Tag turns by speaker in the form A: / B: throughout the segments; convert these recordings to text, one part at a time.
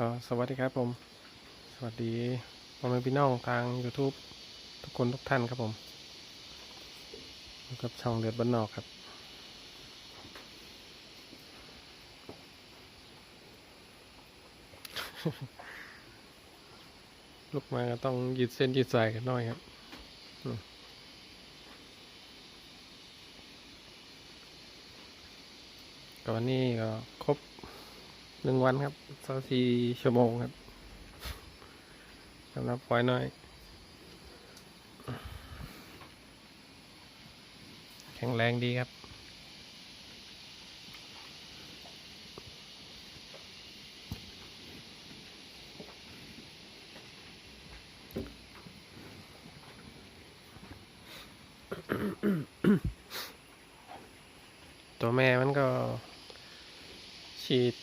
A: ก็สวัสดีครับผม สวัสดีพ่อแม่พี่น้องทาง YouTube ทุกคนทุกท่านครับผมกับช่องเลือดบ้านนอกครับลุกมาก็ต้องยืดเส้นยืดสายกันหน่อยครับก็วันนี้ก็ครบ หนึ่งวันครับสองสี่ชั่วโมงครับสำหรับปล่อยน้อย แข็งแรงดีครับตัวแม่มันก็ฉีด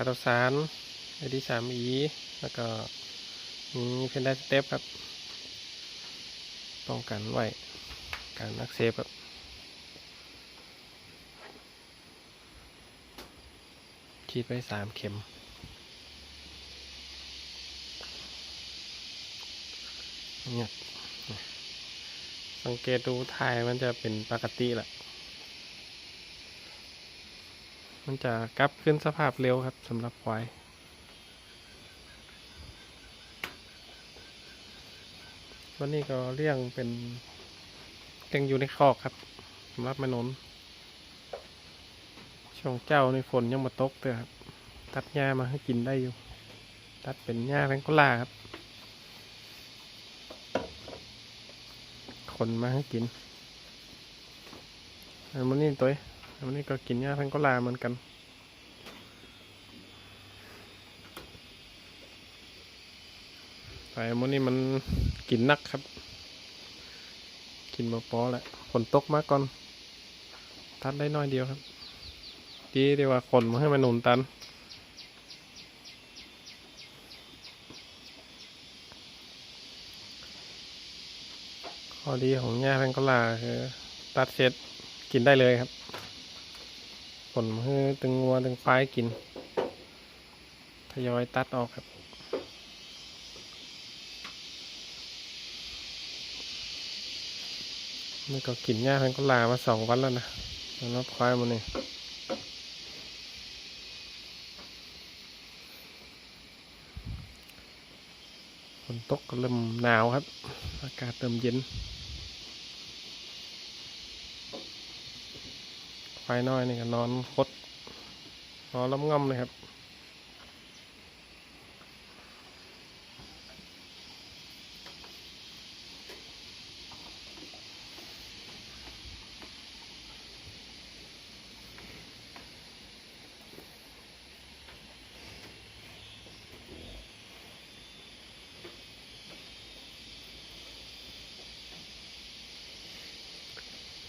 A: าตซานไอดีสามอีแล้วก็มีเพนด้าสเต็ปครับ ป้องกันไว้การอักเสบครับฉีดไปสามเข็ม เนี่ย สังเกตดูถ่ายมันจะเป็นปกติแหละ มันจะกลับขึ้นสภาพเร็วครับสำหรับควายวันนี้ก็เลี้ยงเป็นเลี้ยงอยู่ในคอกครับสำหรับแม่นนช่วงเจ้าในฝนยังมาตกเตอครับ ตัดหญ้ามาให้กินได้อยู่ ตัดเป็นหญ้าแพงโกลาครับ คนมาให้กินอันมันนี่ตัว อันนนี่ก็กินหญ้าแพงโกลาเหมือนกัน แต่มันนี่มันกินนักครับ กินมาปอแหละฝนตกมากก่อน ตัดได้น้อยเดียวครับดีเดียวว่าคนมาให้มันหนุนตันข้อดีของหญ้าแพงกลาคือ ตัดเสร็จกินได้เลยครับ ผลมือตึงงัวตึงควายกิน ทยอยตัดออกครับนี่ก็กินหญ้าแพงโกลามาสองวันแล้วนะแล้วควายมันนี่ฝนตกก็เริ่มหนาวครับ อากาศเริ่มเย็น ควายน้อยนี่ก็นอนคดนอนล้มง่ำเลยครับ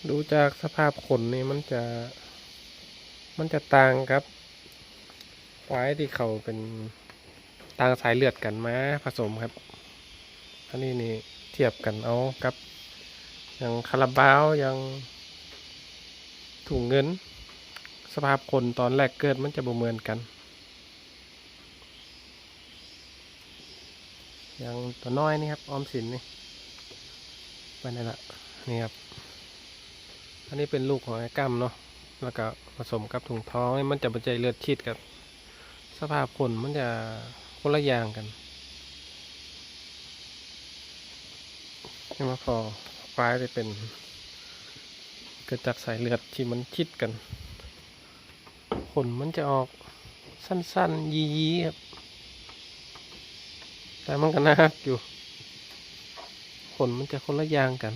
A: ดูจากสภาพขนนี่มันจะ มันจะต่างครับควายที่เขาเป็นต่างสายเลือดกันมาผสมครับอันนี้นี่เทียบกันเอากับอย่างคาราบาวอย่างถุงเงิน สภาพคนตอนแรกเกิดมันจะบ่เหมือนกัน อย่างตัวน้อยนี่ครับ ออมสินนี่ไปไหนละนี่ครับ อันนี้เป็นลูกของไอ้กั้มเนาะ แล้วก็ผสมกับถุงท้อง มันจะบรรจัยเลือดชีดกับ สภาพขนมันจะคนละอย่างกันนี่มาพอปลายจะเป็นเกิดจากสายเลือดที่มันชิดกัน ขนมันจะออกสั้นๆ ยีๆครับ แต่มันก็น่ารักอยู่ ขนมันจะคนละอย่างกัน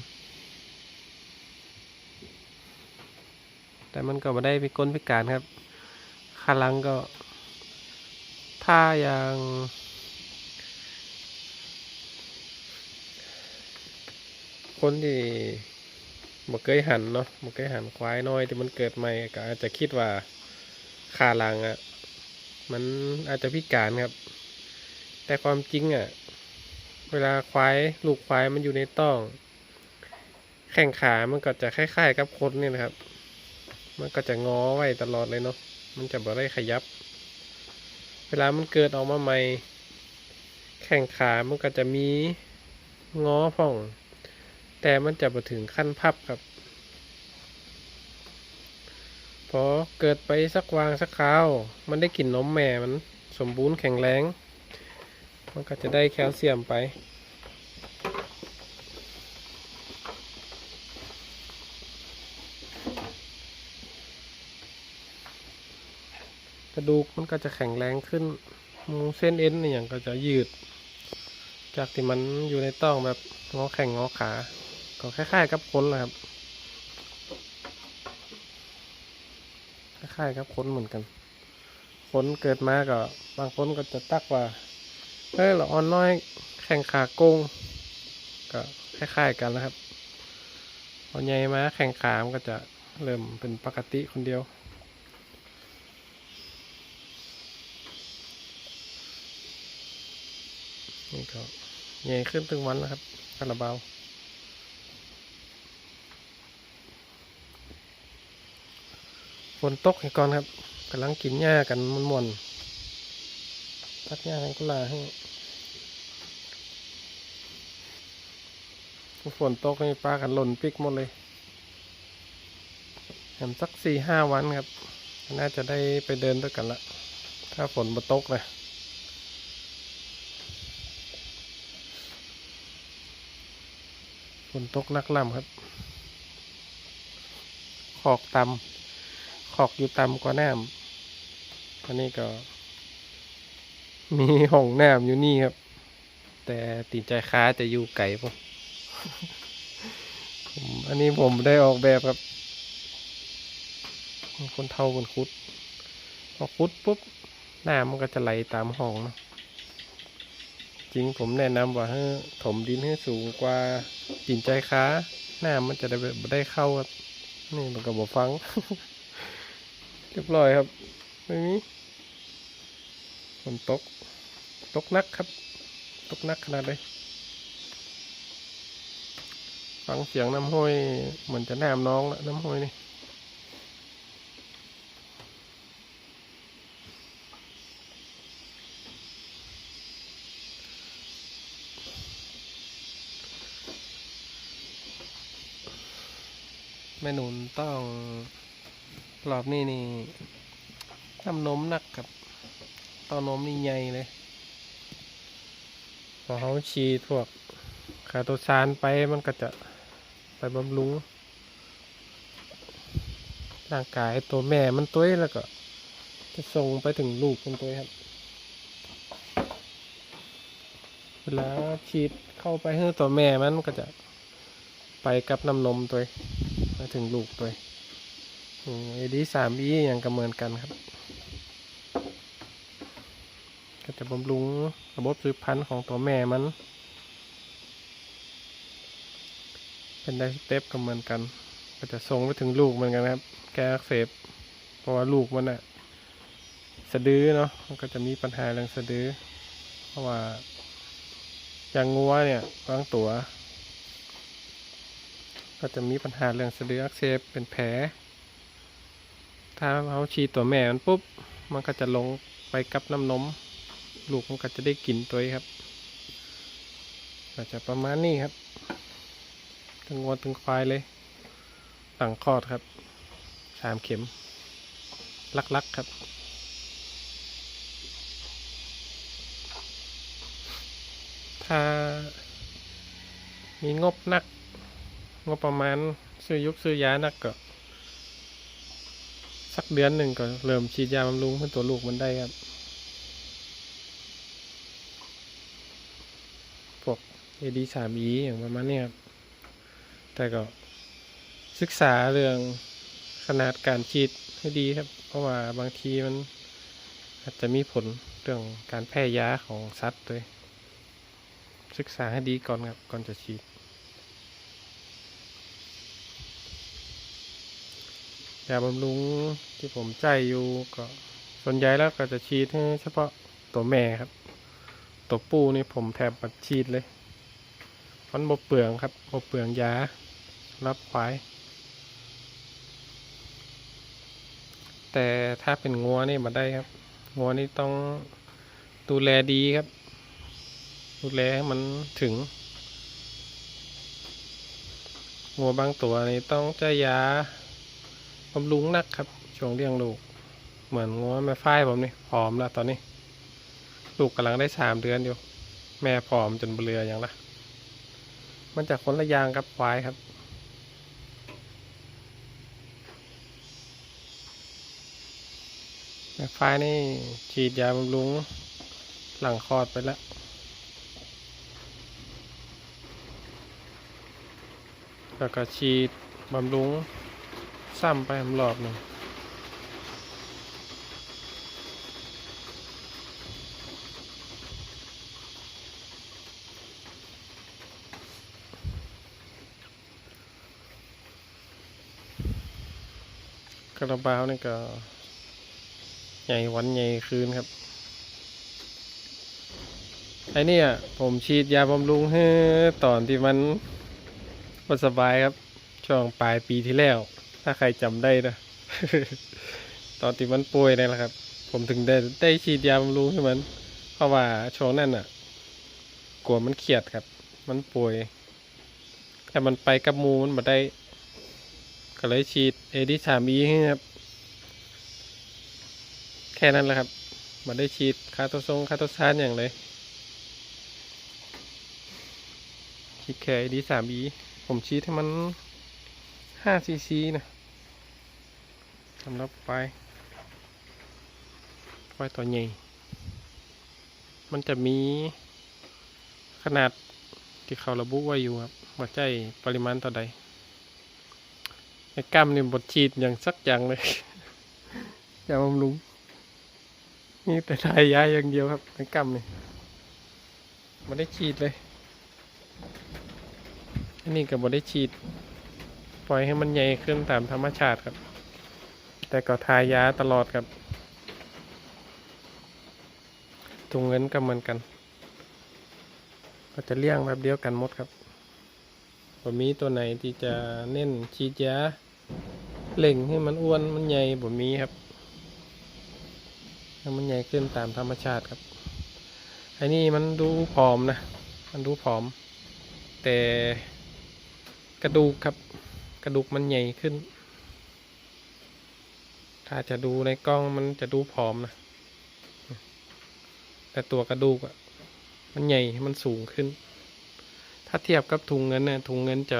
A: แต่มันก็ไม่ได้พิกลพิการครับขาลังก็ถ้าอย่างคนที่บ่เคยหันเนาะบ่เคยหันควายน้อยที่มันเกิดใหม่ก็อาจจะคิดว่าขาลังอะ่ะ มันอาจจะพิการครับ แต่ความจริงอะ่ะ เวลาควายลูกควายมันอยู่ในต้อง แข้งขามันก็จะคล้ายๆ กับคนนี่นะครับ มันก็จะงอไว้ตลอดเลยเนาะ มันจะบ่ได้ขยับ เวลามันเกิดออกมาใหม่ แข่งขา มันก็จะมีงอพ่อง แต่มันจะมาถึงขั้นพับครับ พอเกิดไปสักวางสักคราว มันได้กลิ่นนมแม่มันสมบูรณ์แข็งแรง มันก็จะได้แคลเซียมไป ระดูกมันก็จะแข็งแรงขึ้นมูเส้นเอ็นอย่างก็จะยืด จากที่มันอยู่ในต้องแบบงอแข่งงอขา ก็คล้ายๆกับคนแหละครับคล้ายๆกับคนเหมือนกันคนเกิดมาก็บางคนก็จะตักว่าเฮ้ยเราอ่อนน้อยแข่งขาโกงก็คล้ายๆกันนะครับพอใหญ่มาแข่งขามันก็จะเริ่มเป็นปกติคนเดียว นี่ก็ใหญ่ขึ้นถึงวันนะครับคาราบาวฝนตกให้ก่อนครับกำลังกินหญ้ากันมันมวนๆตัดหญ้าให้กุลาให้ฝนตกให้ปลากันหล่นปิกหมดเลยแถมสักสี่ห้าวันครับ น่าจะได้ไปเดินด้วยกันละ ถ้าฝนมาตกนะ ฝนตกนักล่ำครับ ขอกต่ำขอกอยู่ต่ำกว่าน้ำอันนี้ก็ มีห้องน้ำอยู่นี่ครับ แต่ตีนใจค้าจะอยู่ไก่ผมอันนี้ผมได้ออกแบบครับ คนเท่าคนคุด พอคุดปุ๊บน้ำมันก็จะไหลตามห้องเนาะจริงผมแนะนำว่าให้ถมดินให้สูงกว่า ดินใจค้าหน้ามันจะได้แบบได้เข้าครับ นี่มันก็บอกฟัง เรียบร้อยครับ ไม่มีฝนตก ตกนักครับ ตกนักขนาดเลยฟังเสียงน้ำห้อยเหมือนจะน้ำน้องละน้ำห้อยนี่ แม่หนุนต้องรอบนี้นี่ทำนมหนักกับตอนนมนี่ใหญ่เลยพอเขาฉีดพวกคาโตซานไปมันก็จะไปบำรุงร่างกายตัวแม่มันตัวแล้วก็ จะส่งไปถึงลูกมันตัวครับ เวลาฉีดเข้าไปให้ตัวแม่มันก็จะไปกับน้ำนมตัว มาถึงลูกตัวเอดีสามอีอย่างก็เมือนกันครับ ก็จะบำรุงระบบสืบพันธุ์ของตัวแม่มัน เป็นไดสเต็ปก็เมือนกัน ก็จะส่งไปถึงลูกเหมือนกันครับ แก้อักเสบเพราะว่าลูกมันอะสะดือเนาะมันก็จะมีปัญหาเรื่องสะดือ เพราะว่าอย่างงัวเนี่ยบางตัว ก็จะมีปัญหาเรื่องสะดืออักเสบเป็นแผล ถ้าเราฉีดตัวแม่มันปุ๊บ มันก็จะลงไปกับน้ำนม ลูกมันก็จะได้กินตัวครับ ก็จะประมาณนี้ครับถึงวัวถึงควายเลยหลังคลอดครับสามเข็ม ลักๆครับถ้ามีงบนัก งบประมาณซื้อยุกซื้อยานักก็ สักเดือนหนึ่งก็เริ่มฉีดยาบำรุงให้ตัวลูกมันได้ครับ พวก AD 3 E อย่างประมาณนี้ครับ แต่ก็ศึกษาเรื่องขนาดการฉีดให้ดีครับ เพราะว่าบางทีมันอาจจะมีผลเรื่องการแพร่ยาของสัตว์ด้วย ศึกษาให้ดีก่อนครับก่อนจะฉีด ยาบำรุงที่ผมใจอยู่ก็ส่วนใหญ่แล้วก็จะฉีดให้เฉพาะตัวแม่ครับ ตัวปูนี่ผมแทบปัดฉีดเลยมันบเปลืองครับบเปลืองยารับควาย แต่ถ้าเป็นงัวนี่มาได้ครับ งัวนี่ต้องดูแลดีครับ ดูแลให้มันถึง งัวบางตัวนี่ต้องใช้ยา บำรุงนักครับ ช่วงเลี้ยงลูก เหมือนงัวแม่ฝ้ายผมนี่ผอมแล้วตอนนี้ ลูกกำลังได้สามเดือนอยู่ แม่ผอมจนเบลืออย่างละมันจะคนละยางกับควายครับแม่ฝ้ายนี่ฉีดยาบำรุงหลังคลอดไปแล้วแล้วก็ฉีดบำรุง ซ้ำไปรอบหนึ่งคาราบาวนี่ก็ ใหญ่วันใหญ่คืนครับไอ้เนี่ยผมฉีดยาบำรุงให้ตอนที่มันบ่สบายครับ ช่วงปลายปีที่แล้ว ถ้าใครจำได้นะตอนที่มันป่วยนี่แหละครับ ผมถึงได้ได้ฉีดยาบำรุงให้มัน เพราะว่าช่วงนั้นน่ะ กลัวมันเครียดครับ มันป่วย แต่มันไปกับมูมันมาได้ ก็เลยฉีดเอดีสามีให้ครับ แค่นั้นแหละครับมาได้ฉีดคาโตซงคาโตซานอย่างเลยฉีดแค่เอดีสามีผมฉีดให้มันห้าซีซีนะ สำหรับไปไปตัวใหญ่ มันจะมีขนาดที่เขาระบุไว้อยู่ครับว่าใจปริมาณเท่าใดไอ้กล้ามนี่บดฉีดอย่างสักอย่างเลยอย่าบำรุงนี่แต่ทายยาอย่างเดียวครับไอ้กล้ามนี่ไมันได้ฉีดเลย อันนี้กับบได้ฉีด ปล่อยให้มันใหญ่ขึ้นตามธรรมชาติครับ แต่ก็ทายาตลอดครับถุงเงินก็เหมือนกัน ก็จะเลี้ยงแบบเดียวกันหมดครับบ่มีตัวไหนที่จะเน้นฉีดยาเล่งให้มันอ้วนมันใหญ่บ่มีครับให้มันใหญ่ขึ้นตามธรรมชาติครับไอ้นี่มันดูผอมนะ มันดูผอม แต่กระดูกครับ กระดูกมันใหญ่ขึ้น ถ้าจะดูในกล้องมันจะดูผอมนะ แต่ตัวกระดูกอะมันใหญ่ มันสูงขึ้น ถ้าเทียบกับถุงเงินเนี่ยถุงเงินจะ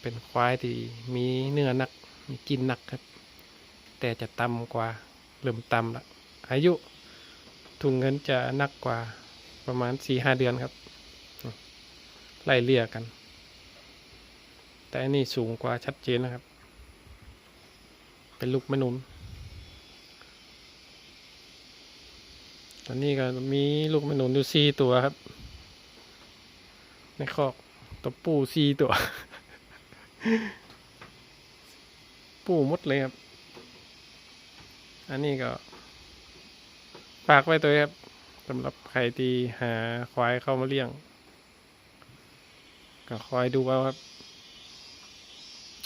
A: เป็นควายที่มีเนื้อหนัก มีกินหนักครับ แต่จะต่ำกว่าเริ่มต่ำละ อายุถุงเงินจะหนักกว่าประมาณสี่ห้าเดือนครับ ไล่เลี่ยกัน แต่อันนี้สูงกว่าชัดเจนนะครับ เป็นลูกแม่นุน ตอนนี้ก็มีลูกมนุนอยู่สี่ตัวครับ ในคอกตัวปูสี่ตัว ปูมดเลยครับ อันนี้ก็ฝากไว้ตัวครับสำหรับใครที่หาควายเข้ามาเลี้ยง ก็คอยดูเอาครับ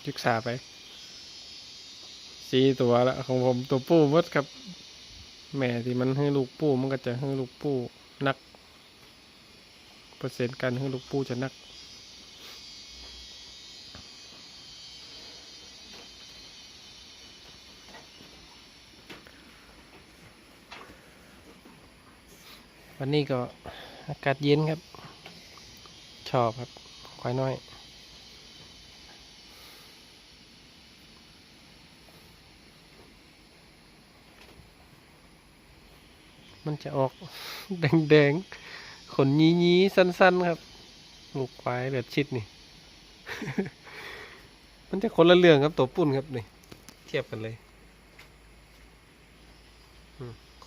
A: ศึกษาไปสี่ตัวละของผมตัวปูมดครับ แม่ที่มันให้ลูกปูมันก็จะให้ลูกปูนัก เปอร์เซ็นต์การให้ลูกปูจะนัก วันนี้ก็อากาศเย็นครับ ชอบครับควายน้อย มันจะออกแดงๆ ขนยียีๆสั้นๆ ครับลูกควายเลือดชิดนี่ มันจะคนละเรื่องครับตัวปุ่นครับนี่ เทียบกันเลย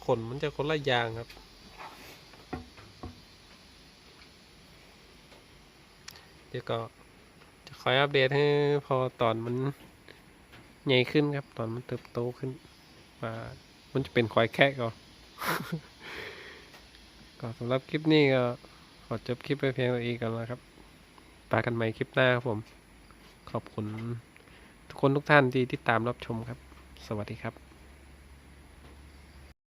A: ขนมันจะคนละอย่างครับ เดี๋ยวก็จะคอยอัปเดตให้พอตอนมันใหญ่ขึ้นครับ ตอนมันเติบโตขึ้นว่ามันจะเป็นควายแค่ก่อน ก็สำหรับคลิปนี้ก็ขอจบคลิปไปเพียงเท่านี้กันแล้วครับปากันใหม่คลิปหน้าครับผม ขอบคุณ ทุกคนทุกท่านที่ติดตามรับชมครับ สวัสดีครับ